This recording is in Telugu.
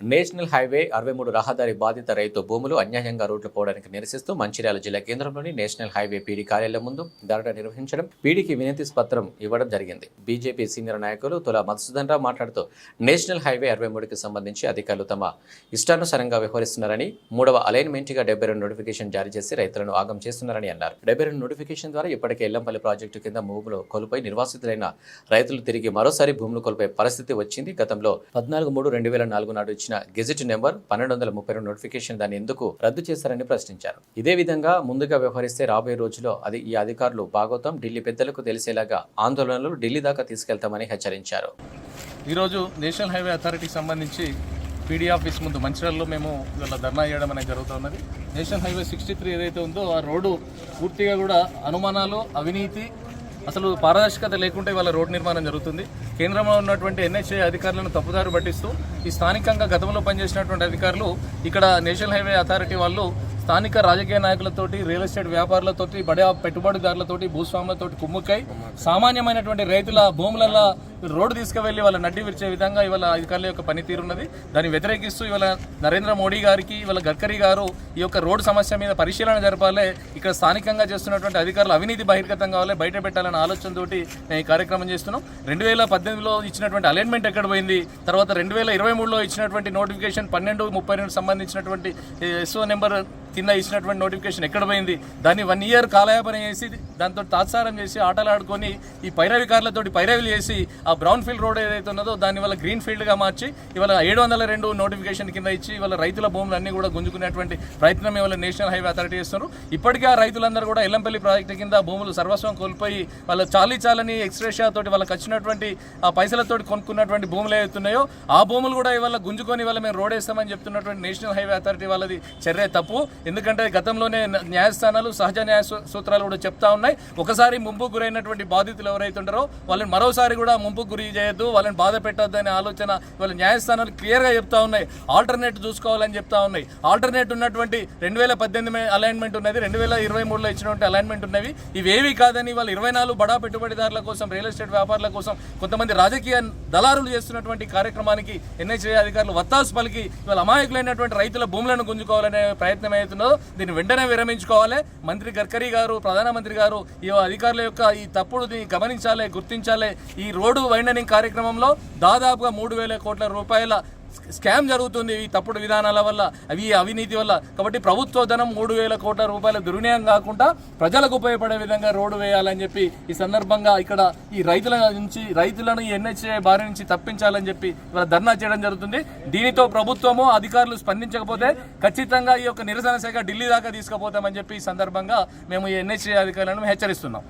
నేషనల్ హైవే అరవై మూడు రహదారి బాధిత రైతు భూములు అన్యాయంగా రోడ్లు పోవడానికి నిరసిస్తూ మంచిర్యాల జిల్లా కేంద్రంలోని నేషనల్ హైవే పీడీ కార్యాలయం ముందు ధరణ నిర్వహించడం పీడీకి వినతి పత్రం ఇవ్వడం జరిగింది. బీజేపీ సీనియర్ నాయకులు తులా మధుసూదన్ రావు మాట్లాడుతూ నేషనల్ హైవే అరవై మూడుకి సంబంధించి అధికారులు తమ ఇష్టానుసారంగా వ్యవహరిస్తున్నారని మూడవ అలైన్మెంట్గా డెబ్బై రెండు నోటిఫికేషన్ జారీ చేసి రైతులను ఆగం చేస్తున్నారని అన్నారు. డెబ్బై రెండు నోటిఫికేషన్ ద్వారా ఇప్పటికే ఎల్లంపల్లి ప్రాజెక్టు కింద భూములు కోల్పోయి నిర్వాసితులైన రైతులు తిరిగి మరోసారి భూములు కోల్పోయే పరిస్థితి వచ్చింది. గతంలో పద్నాలుగు మూడు రెండు వేల నాలుగు నాడు ఇచ్చిన గెజెట్ నెంబర్ పన్నెండు వందల ముప్పై రెండు నోటిఫికేషన్ దాన్ని ఎందుకు రద్దు చేశారని ప్రశ్నించారు. ఇదే విధంగా ముందుగా వ్యవహరిస్తే రాబోయే రోజుల్లో అది ఈ అధికారులు భాగోతం ఢిల్లీ పెద్దలకు తెలిసేలాగా ఆందోళనలు ఢిల్లీ దాకా తీసుకెళ్తామని హెచ్చరించారు. ఈరోజు నేషనల్ హైవే అథారిటీకి సంబంధించి పీడీ ఆఫీస్ ముందు మంచిర్యాలలో మేము ఇలా ధర్నా చేయడం అనేది జరుగుతున్నది నేషనల్ హైవే సిక్స్టీ త్రీ ఏదైతే ఉందో ఆ రోడ్డు పూర్తిగా కూడా అనుమానాలు అవినీతి అసలు పారదర్శకత లేకుంటే ఇవాళ రోడ్డు నిర్మాణం జరుగుతుంది. కేంద్రంలో ఉన్నటువంటి ఎన్హెచ్ఏ అధికారులను తప్పుదారి పట్టిస్తూ ఈ స్థానికంగా గతంలో పనిచేసినటువంటి అధికారులు ఇక్కడ నేషనల్ హైవే అథారిటీ వాళ్ళు స్థానిక రాజకీయ నాయకులతోటి రియల్ ఎస్టేట్ వ్యాపారులతోటి బడే పెట్టుబడిదారులతోటి భూస్వాములతోటి కుమ్ముక్కై సామాన్యమైనటువంటి రైతుల భూములలో రోడ్డు తీసుకువెళ్ళి వాళ్ళ నడ్డి విరిచే విధంగా ఇవాళ అధికారుల యొక్క పనితీరు ఉన్నది దాన్ని వ్యతిరేకిస్తూ ఇవాళ నరేంద్ర మోడీ గారికి ఇవాళ గడ్కరీ గారు ఈ యొక్క రోడ్డు సమస్య మీద పరిశీలన జరపాలి. ఇక్కడ స్థానికంగా చేస్తున్నటువంటి అధికారులు అవినీతి బహిర్గతం కావాలి. బయట పెట్టాలనే ఆలోచనతోటి నేను ఈ కార్యక్రమం చేస్తున్నాం. రెండు వేల పద్దెనిమిదిలో ఇచ్చినటువంటి అలైన్మెంట్ ఎక్కడ పోయింది? తర్వాత రెండు వేల ఇరవై మూడులో ఇచ్చినటువంటి నోటిఫికేషన్ పన్నెండు ముప్పై రెండు సంబంధించినటువంటి ఎస్ఓ నెంబర్ కింద ఇచ్చినటువంటి నోటిఫికేషన్ ఎక్కడ పోయింది? దాన్ని వన్ ఇయర్ కాలయాపన చేసి దాంతో తాత్సారం చేసి ఆటలు ఆడుకొని ఈ పైరవికారులతోటి పైరవిలు చేసి ఆ బ్రౌన్ ఫీల్డ్ రోడ్ ఏదైతే ఉన్నదో దాన్ని వల్ల గ్రీన్ ఫీల్డ్గా మార్చి ఇవాళ ఏడు వందల రెండు నోటిఫికేషన్ కింద ఇచ్చి ఇవాళ రైతుల భూములన్నీ కూడా గుంజుకునేటువంటి ప్రయత్నం ఇవాళ నేషనల్ హైవే అథారిటీ చేస్తున్నారు. ఇప్పటికే ఆ రైతులందరూ కూడా ఎల్లంపల్లి ప్రాజెక్టు కింద భూములు సర్వస్వం కోల్పోయి వాళ్ళ చాలీ చాలని ఎక్స్ప్రెషియా తోటి వాళ్ళకి వచ్చినటువంటి ఆ పైసలతోటి కొనుక్కున్నటువంటి భూములు ఏవైతున్నాయో ఆ భూములు కూడా ఇవాళ గుంజుకొని ఇవాళ మేము రోడ్ వేస్తామని చెప్తున్నటువంటి నేషనల్ హైవే అథారిటీ వాళ్ళది చర్య తప్పు. ఎందుకంటే గతంలోనే న్యాయస్థానాలు సహజ న్యాయ సూత్రాలు కూడా చెప్తా ఉన్నాయి. ఒకసారి ముంపు గురైనటువంటి బాధితులు ఎవరైతే ఉంటారో వాళ్ళని మరోసారి కూడా ముంపు గురి చేయొద్దు వాళ్ళని బాధ పెట్టద్దు అనే ఆలోచన వాళ్ళ న్యాయస్థానాలు క్లియర్గా చెప్తా ఉన్నాయి. ఆల్టర్నేట్ చూసుకోవాలని చెప్తా ఉన్నాయి. ఆల్టర్నేట్ ఉన్నటువంటి రెండు వేల పద్దెనిమిది అలైన్మెంట్ ఉన్నది రెండు వేల ఇరవై మూడులో ఇచ్చినటువంటి అలైన్మెంట్ ఉన్నవి. ఇవేవి కాదని వాళ్ళు ఇరవై నాలుగు బడా పెట్టుబడిదారుల కోసం రియల్ ఎస్టేట్ వ్యాపారుల కోసం కొంతమంది రాజకీయ దళారులు చేస్తున్నటువంటి కార్యక్రమానికి ఎన్హెచ్ఏ అధికారులు వత్తాసు పలికి ఇవాళ అమాయకులైనటువంటి రైతుల భూములను గుంజుకోవాలనే ప్రయత్నం అవుతున్నదో దీన్ని వెంటనే విరమించుకోవాలి. మంత్రి గడ్కరీ గారు ప్రధానమంత్రి గారు ఈ అధికారుల యొక్క ఈ తప్పుడు గమనించాలి గుర్తించాలి. ఈ రోడ్డు వైండనింగ్ కార్యక్రమంలో దాదాపుగా మూడు వేల కోట్ల రూపాయల స్కామ్ జరుగుతుంది ఈ తప్పుడు విధానాల వల్ల అవి అవినీతి వల్ల. కాబట్టి ప్రభుత్వ ధనం మూడు వేల కోట్ల రూపాయల దుర్వినియోగం కాకుండా ప్రజలకు ఉపయోగపడే విధంగా రోడ్డు వేయాలని చెప్పి ఈ సందర్భంగా ఇక్కడ ఈ రైతుల నుంచి రైతులను ఈ ఎన్హెచ్ఏ బారి నుంచి తప్పించాలని చెప్పి ఇవాళ ధర్నా చేయడం జరుగుతుంది. దీనితో ప్రభుత్వము అధికారులు స్పందించకపోతే ఖచ్చితంగా ఈ యొక్క నిరసన శాఖ ఢిల్లీ దాకా తీసుకుపోతామని చెప్పి ఈ సందర్భంగా మేము ఈ ఎన్హెచ్ఏ అధికారులను హెచ్చరిస్తున్నాం.